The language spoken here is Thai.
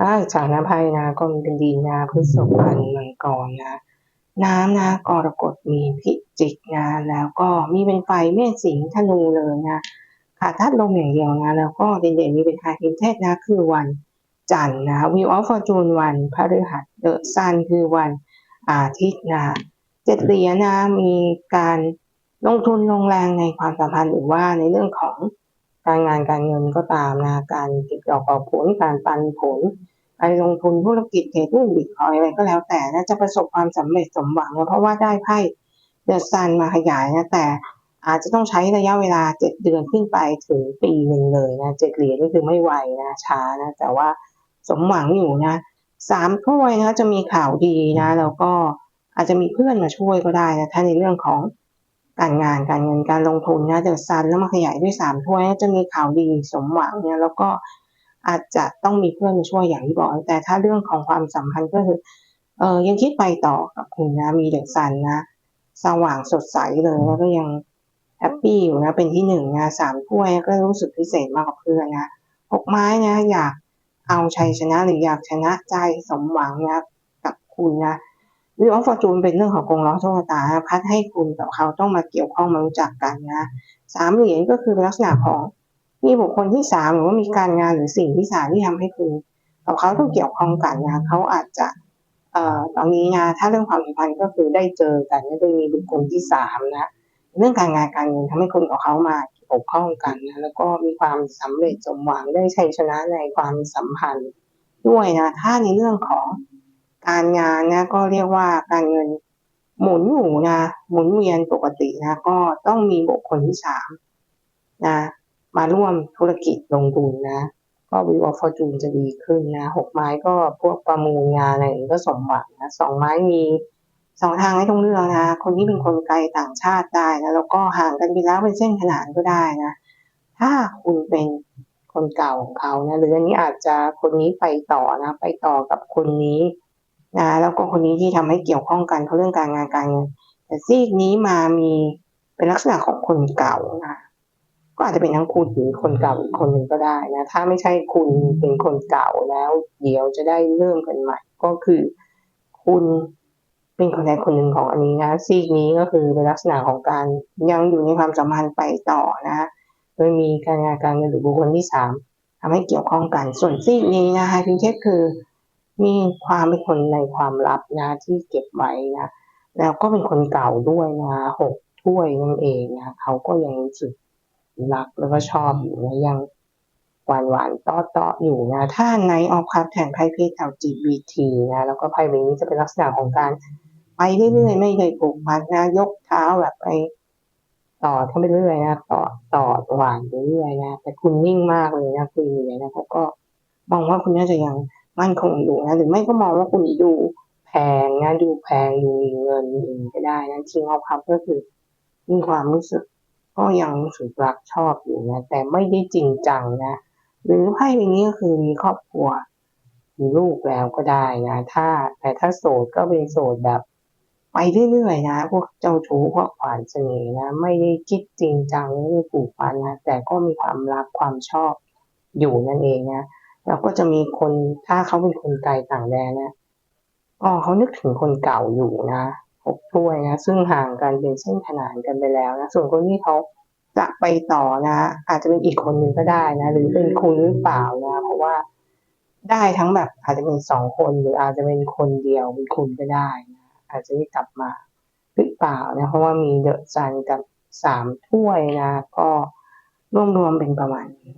อ่าจากน้ำไพ่นะก็มีเป็นดินนะพฤษภกันมังกรนะ น้ำนะกรกฎมีพิจิกนะแล้วก็มีเป็นไฟเมษสิงห์ธนูเลยนะขาดธาตุลมอย่างเดียวนะ แล้วก็เด่นๆมีเป็นไฮพิมเทศนะคือวันจันทร์นะวิวออฟฟอร์จูนวันพฤหัสเดอะซันคือวันอาทิตย์นะเจ็ดเหรียญนะมีการลงทุนลงแรงในความสัมพันธ์หรือว่าในเรื่องของ การงานการเงินก็ตามนะการเก็บดอกออกผลการปันผลไปลงทุนธุรกิจเทรดหุ้นบิตคอยอะไรก็แล้วแต่นะจะประสบความสำเร็จสมหวัง เพราะว่าได้ไพ่เดอะซันมาขยายนะแต่อาจจะต้องใช้ระยะเวลาเจ็ดเดือนขึ้นไปถึงปีหนึ่งเลยนะเจ็ดเหรียญนี่คือไม่ไวนะช้านะแต่ว่าสมหวังอยู่นะสามถ้วยนะจะมีข่าวดีนะแล้วก็อาจจะมีเพื่อนมาช่วยก็ได้นะถ้าในเรื่องของ การงานการเงินการลงทุนนะเดอะซันแล้วมาขยายด้วยสามถ้วยจะมีข่าวดีสมหวังเนี่ยแล้วก็อาจจะต้องมีเพื่อนมาช่วยอย่างที่บอก แต่ถ้าเรื่องของความสัมพันธ์ก็คือเออยังคิดไปต่อกับคุณนะ มีเดอะซันนะ สว่างสดใสเลยแล้วก็ยังแฮปปี้อยู่นะเป็นที่หนึ่งนะสามถ้วยก็รู้สึกพิเศษมากกับเพื่อนนะหกไม้นะอยากเอาชัยชนะหรืออยากชนะใจสมหวังนะกับคุณนะ วิวออฟฟอร์จูนเป็นเรื่องของกงล้อโชคชะตาพัดให้คุณกับเขาต้องมาเกี่ยวข้องมารู้จักกันนะสามเหรียญก็คือลักษณะของมีบุคคลที่สามหรือว่ามีการงานหรือสิ่งที่สามที่ทำให้คุณกับเขาต้องเกี่ยวข้องกันนะเขาอาจจะเอ่อตอนนี้นะถ้าเรื่องความสัมพันธ์ก็คือได้เจอกันนะโดยมีบุคคลที่สามนะเรื่องการงานการเงินทำให้คุณกับเขามาเกี่ยวข้องกันนะแล้วก็มีความสำเร็จสมหวังได้ชัยชนะในความสัมพันธ์ด้วยนะถ้าในเรื่องของ การงานนะก็เรียกว่าการเงินหมุนอยู่นะหมุนเวียนปกตินะก็ต้องมีบุคคลที่สามนะมาร่วมธุรกิจลงทุนนะ ก็วิวออฟฟอร์จูนจะดีขึ้นนะหกไม้ก็พวกประมูลงานอะไรก็สมหวังนะสองไม้มีสองทางให้ต้องเลือกนะ คนที่เป็นคนไกลต่างชาติได้นะแล้วก็ห่างกันไปแล้วเป็นเส้นขนานก็ได้นะ ถ้าคุณเป็นคนเก่าของเขานะหรืออันนี้อาจจะคนนี้ไปต่อนะ ไปต่อกับคนนี้ นะแล้วก็คนนี้ที่ทำให้เกี่ยวข้องกันเพราะเรื่องการงานการเงินแต่ซีกนี้มามีเป็นลักษณะของคนเก่านะก็อาจจะเป็นทั้งคุณหรือคนเก่าอีกคนหนึ่งก็ได้นะถ้าไม่ใช่คุณเป็นคนเก่าแล้ว เดี๋ยวจะได้เริ่มกันใหม่ ก็คือ คุณเป็นคนใดคนหนึ่งของอันนี้นะซีกนี้ก็คือเป็นลักษณะของการยังอยู่ในความสัมพันธ์ไปต่อนะโดยมีการงานการเงินหรือบุคคลที่สามทำให้เกี่ยวข้องกัน ส่วนซีกนี้นะฮะพิงเทสคือ มีความเป็นคนในความลับนะที่เก็บไว้นะแล้วก็เป็นคนเก่าด้วยนะหกถ้วยนั่นเองนะเขาก็ยังรู้สึกรักแล้วก็ชอบอยู่นะยังหวานหวานต้อต้ออยู่นะถ้าในออกครับแทนไพ่เพศ LGBT นะแล้วก็ไพ่ใบนี้จะเป็นลักษณะของการไปเรื่อยๆไม่เคยผูกมัดนะยกเท้าแบบไปต่อเข้าไปเรื่อยนะต่อต่อหวานไปเรื่อยนะแต่คุณนิ่งมากเลยนะคุณเลยนะเขาก็มองว่าคุณน่าจะยัง มั่นคงอยู่นะหรือไม่ก็มองว่าคุณดูแพงนะดูแพงดูมีเงินอื่นก็ได้นะจริงเอาครับก็คือมีความรู้สึกก็ยังรู้สึกรักชอบอยู่นะแต่ไม่ได้จริงจังนะหรือไพ่ใบนี้ก็คือมีครอบครัวมีลูกแล้วก็ได้นะถ้าแต่ถ้าโสดก็เป็นโสดแบบไปเรื่อยๆนะ พวกเจ้าชู้พวกขวานเสน่ห์นะ ไม่ได้คิดจริงจังไม่ได้ผูกพันนะแต่ก็มีความรักความชอบอยู่นั่นเองนะ แล้วก็จะมีคนถ้าเขาเป็นคนไกลต่างแดนนะอ๋อเขานึกถึงคนเก่าอยู่นะหกถ้วยนะซึ่งห่างกันเป็นเส้นขนานกันไปแล้วนะส่วนคนที่เขาจะไปต่อนะ อาจจะเป็นอีกคนหนึ่งก็ได้นะ หรือเป็นคุณหรือเปล่านะ เพราะว่าได้ทั้งแบบอาจจะเป็นสองคนหรืออาจจะเป็นคนเดียวเป็นคุณก็ได้นะอาจจะได้กลับมาหรือเปล่านะเพราะว่ามีเดอะซันกับสามถ้วยนะ ก็รวมๆเป็นประมาณนี้